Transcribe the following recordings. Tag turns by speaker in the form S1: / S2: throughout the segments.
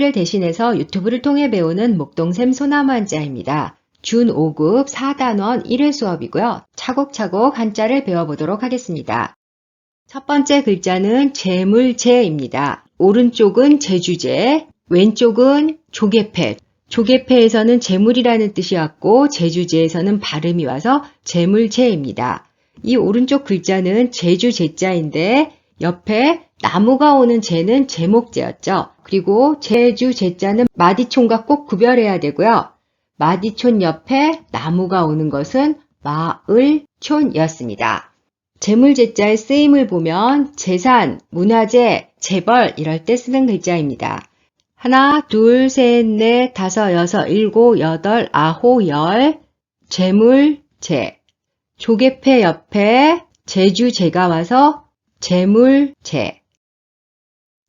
S1: PC를 대신해서 유튜브를 통해 배우는 목동샘 소나무 한자입니다. 준 5급 4단원 1회 수업이고요. 차곡차곡 한자를 배워보도록 하겠습니다. 첫 번째 글자는 재물재입니다. 오른쪽은 제주재, 왼쪽은 조개패. 조개패에서는 재물이라는 뜻이 왔고 제주재에서는 발음이 와서 재물재입니다. 이 오른쪽 글자는 제주제자인데 옆에 나무가 오는 재는 제목재였죠. 그리고 제주 제자는 마디촌과 꼭 구별해야 되고요. 마디촌 옆에 나무가 오는 것은 마을촌이었습니다. 재물제자의 쓰임을 보면 재산, 문화재, 재벌 이럴 때 쓰는 글자입니다. 하나, 둘, 셋, 넷, 다섯, 여섯, 일곱, 여덟, 아홉, 열, 재물 재. 조개패 옆에 제주재가 와서 재물재.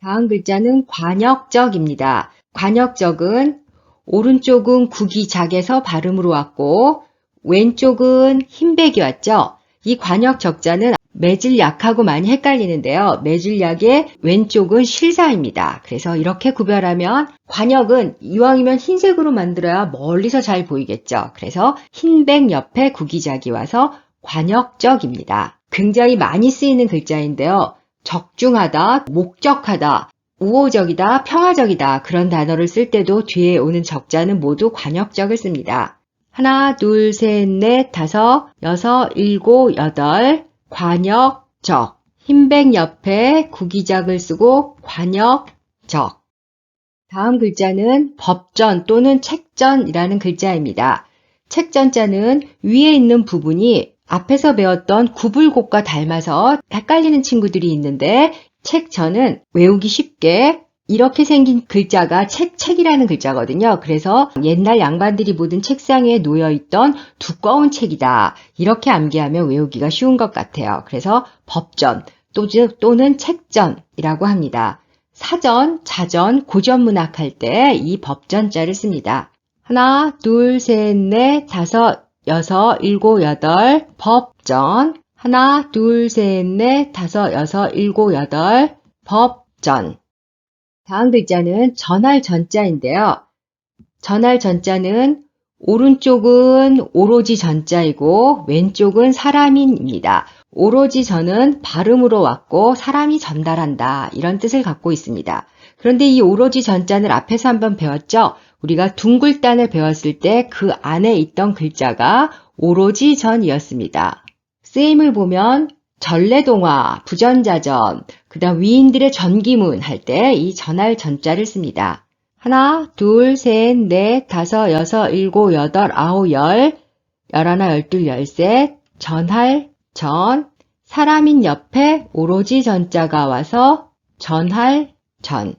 S1: 다음 글자는 관역적입니다. 관역적은 오른쪽은 국이 작에서 발음으로 왔고 왼쪽은 흰백이 왔죠. 이 관역적자는 매질 약하고 많이 헷갈리는데요. 매질 약의 왼쪽은 실사입니다. 그래서 이렇게 구별하면 관역은 이왕이면 흰색으로 만들어야 멀리서 잘 보이겠죠. 그래서 흰백 옆에 구기작이 와서 관역적입니다. 굉장히 많이 쓰이는 글자인데요. 적중하다, 목적하다, 우호적이다, 평화적이다 그런 단어를 쓸 때도 뒤에 오는 적자는 모두 관역적을 씁니다. 하나, 둘, 셋, 넷, 다섯, 여섯, 일곱, 여덟, 관역 적. 흰백 옆에 구기작을 쓰고 관역 적. 다음 글자는 법전 또는 책전이라는 글자입니다. 책전자는 위에 있는 부분이 앞에서 배웠던 구불곡과 닮아서 헷갈리는 친구들이 있는데 책전은 외우기 쉽게 이렇게 생긴 글자가 책, 책이라는 글자거든요. 그래서 옛날 양반들이 보던 책상에 놓여있던 두꺼운 책이다. 이렇게 암기하면 외우기가 쉬운 것 같아요. 그래서 법전 또, 또는 책전이라고 합니다. 사전, 자전, 고전문학 할 때 이 법전자를 씁니다. 하나, 둘, 셋, 넷, 다섯, 여섯, 일곱, 여덟, 법전. 하나, 둘, 셋, 넷, 다섯, 여섯, 일곱, 여덟, 법전. 다음 글자는 전할 전자인데요. 전할 전자는 오른쪽은 오로지 전자이고 왼쪽은 사람인입니다. 오로지 전은 발음으로 왔고 사람이 전달한다 이런 뜻을 갖고 있습니다. 그런데 이 오로지 전자는 앞에서 한번 배웠죠? 우리가 둥글단을 배웠을 때 그 안에 있던 글자가 오로지 전이었습니다. 쓰임을 보면 전래동화, 부전자전, 그 다음 위인들의 전기문 할 때 이 전할 전자를 씁니다. 하나, 둘, 셋, 넷, 다섯, 여섯, 일곱, 여덟, 아홉, 열, 열하나, 열둘, 열셋, 전할, 전, 사람인 옆에 오로지 전자가 와서 전할, 전.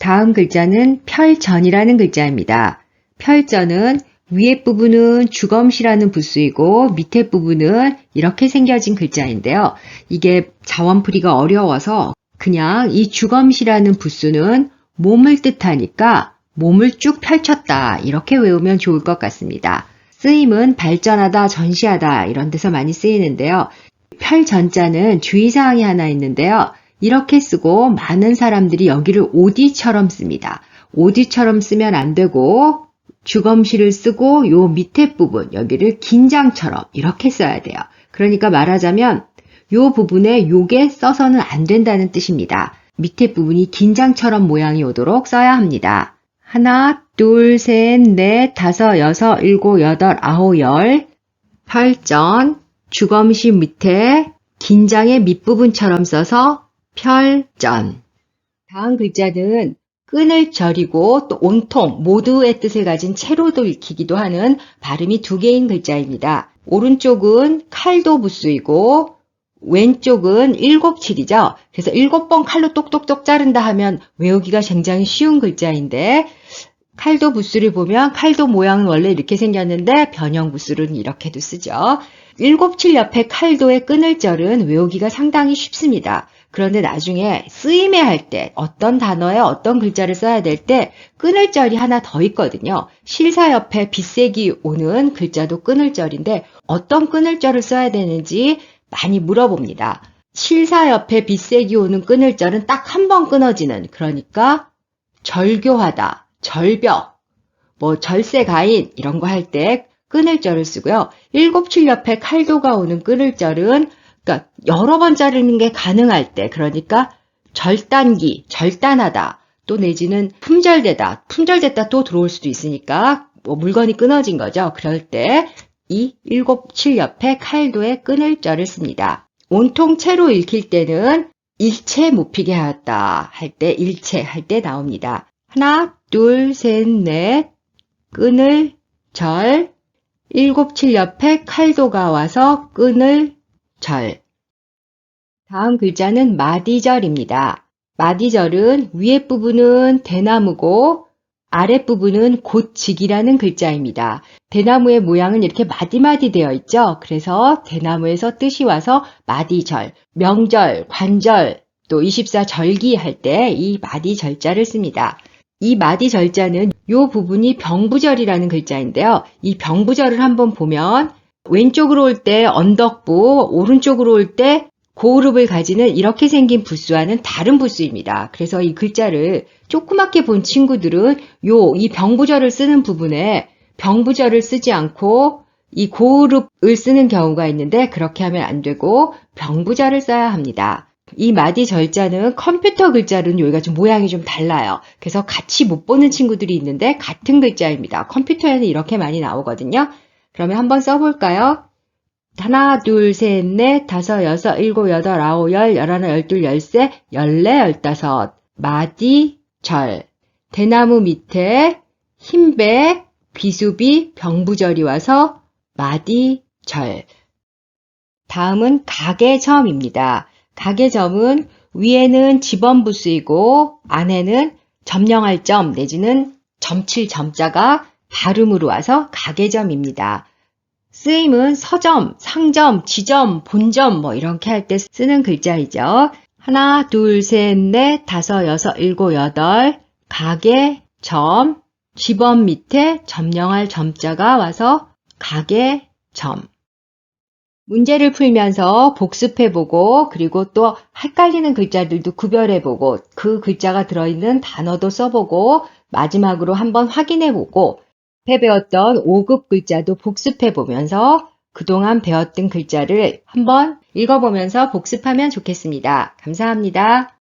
S1: 다음 글자는 별전이라는 글자입니다. 별전은 위에 부분은 주검시라는 부수이고 밑에 부분은 이렇게 생겨진 글자인데요. 이게 자원풀이가 어려워서 그냥 이 주검시라는 부수는 몸을 뜻하니까 몸을 쭉 펼쳤다 이렇게 외우면 좋을 것 같습니다. 쓰임은 발전하다, 전시하다 이런 데서 많이 쓰이는데요. 펼전자는 주의사항이 하나 있는데요. 이렇게 쓰고 많은 사람들이 여기를 오디처럼 씁니다. 오디처럼 쓰면 안 되고 주검시를 쓰고 요 밑에 부분 여기를 긴장처럼 이렇게 써야 돼요. 그러니까 말하자면 요 부분에 요게 써서는 안 된다는 뜻입니다. 밑에 부분이 긴장처럼 모양이 오도록 써야 합니다. 하나, 둘, 셋, 넷, 다섯, 여섯, 일곱, 여덟, 아홉, 열, 펼전, 주검시 밑에 긴장의 밑부분처럼 써서 펼전. 다음 글자는 끈을 절이고 또 온통 모두의 뜻을 가진 채로도 읽히기도 하는 발음이 두 개인 글자입니다. 오른쪽은 칼도 부수이고 왼쪽은 일곱 칠이죠. 그래서 일곱 번 칼로 똑똑똑 자른다 하면 외우기가 굉장히 쉬운 글자인데 칼도 부수를 보면 칼도 모양은 원래 이렇게 생겼는데 변형 부수는 이렇게도 쓰죠. 일곱 칠 옆에 칼도의 끈을 절은 외우기가 상당히 쉽습니다. 그런데 나중에 쓰임에 할 때 어떤 단어에 어떤 글자를 써야 될 때 끊을 절이 하나 더 있거든요. 실사 옆에 빗색이 오는 글자도 끊을 절인데 어떤 끊을 절을 써야 되는지 많이 물어봅니다. 실사 옆에 빗색이 오는 끊을 절은 딱 한 번 끊어지는 그러니까 절교하다, 절벽, 뭐 절세가인 이런 거 할 때 끊을 절을 쓰고요. 일곱 칠 옆에 칼도가 오는 끊을 절은 그러니까 여러 번 자르는 게 가능할 때 그러니까 절단기, 절단하다 또 내지는 품절되다, 품절됐다 또 들어올 수도 있으니까 뭐 물건이 끊어진 거죠. 그럴 때이 일곱 칠 옆에 칼도에 끊을 절을 씁니다. 온통 채로 읽힐 때는 일체 못 피게 하였다 할 때 일체 할 때 나옵니다. 하나, 둘, 셋, 넷, 끈을 절, 일곱, 칠 옆에 칼도가 와서 끈을 절. 다음 글자는 마디절입니다. 마디절은 위에 부분은 대나무고 아랫부분은 곧직이라는 글자입니다. 대나무의 모양은 이렇게 마디마디 되어 있죠. 그래서 대나무에서 뜻이 와서 마디절, 명절, 관절, 또 24절기 할 때 이 마디절자를 씁니다. 이 마디절자는 이 부분이 병부절이라는 글자인데요. 이 병부절을 한번 보면 왼쪽으로 올 때 언덕부, 오른쪽으로 올 때 고흐룹을 가지는 이렇게 생긴 부수와는 다른 부수입니다. 그래서 이 글자를 조그맣게 본 친구들은 요, 이 병부절을 쓰는 부분에 병부절을 쓰지 않고 이 고흐룹을 쓰는 경우가 있는데 그렇게 하면 안 되고 병부절을 써야 합니다. 이 마디 절자는 컴퓨터 글자로는 여기가 좀 모양이 좀 달라요. 그래서 같이 못 보는 친구들이 있는데 같은 글자입니다. 컴퓨터에는 이렇게 많이 나오거든요. 그러면 한번 써볼까요? 하나, 둘, 셋, 넷, 다섯, 여섯, 일곱, 여덟, 아홉, 열, 열하나, 열둘, 열세, 열네, 열다섯. 마디, 절. 대나무 밑에 흰백, 비수비, 병부절이 와서 마디, 절. 다음은 가계점입니다. 가계점은 위에는 지번부 쓰이고 안에는 점령할 점 내지는 점칠 점자가 발음으로 와서 가계점입니다. 쓰임은 서점, 상점, 지점, 본점 뭐 이렇게 할 때 쓰는 글자이죠. 하나, 둘, 셋, 넷, 다섯, 여섯, 일곱, 여덟 가게, 점, 지번 밑에 점령할 점자가 와서 가게, 점. 문제를 풀면서 복습해보고 그리고 또 헷갈리는 글자들도 구별해보고 그 글자가 들어있는 단어도 써보고 마지막으로 한번 확인해보고 배웠던 5급 글자도 복습해 보면서 그동안 배웠던 글자를 한번 읽어보면서 복습하면 좋겠습니다. 감사합니다.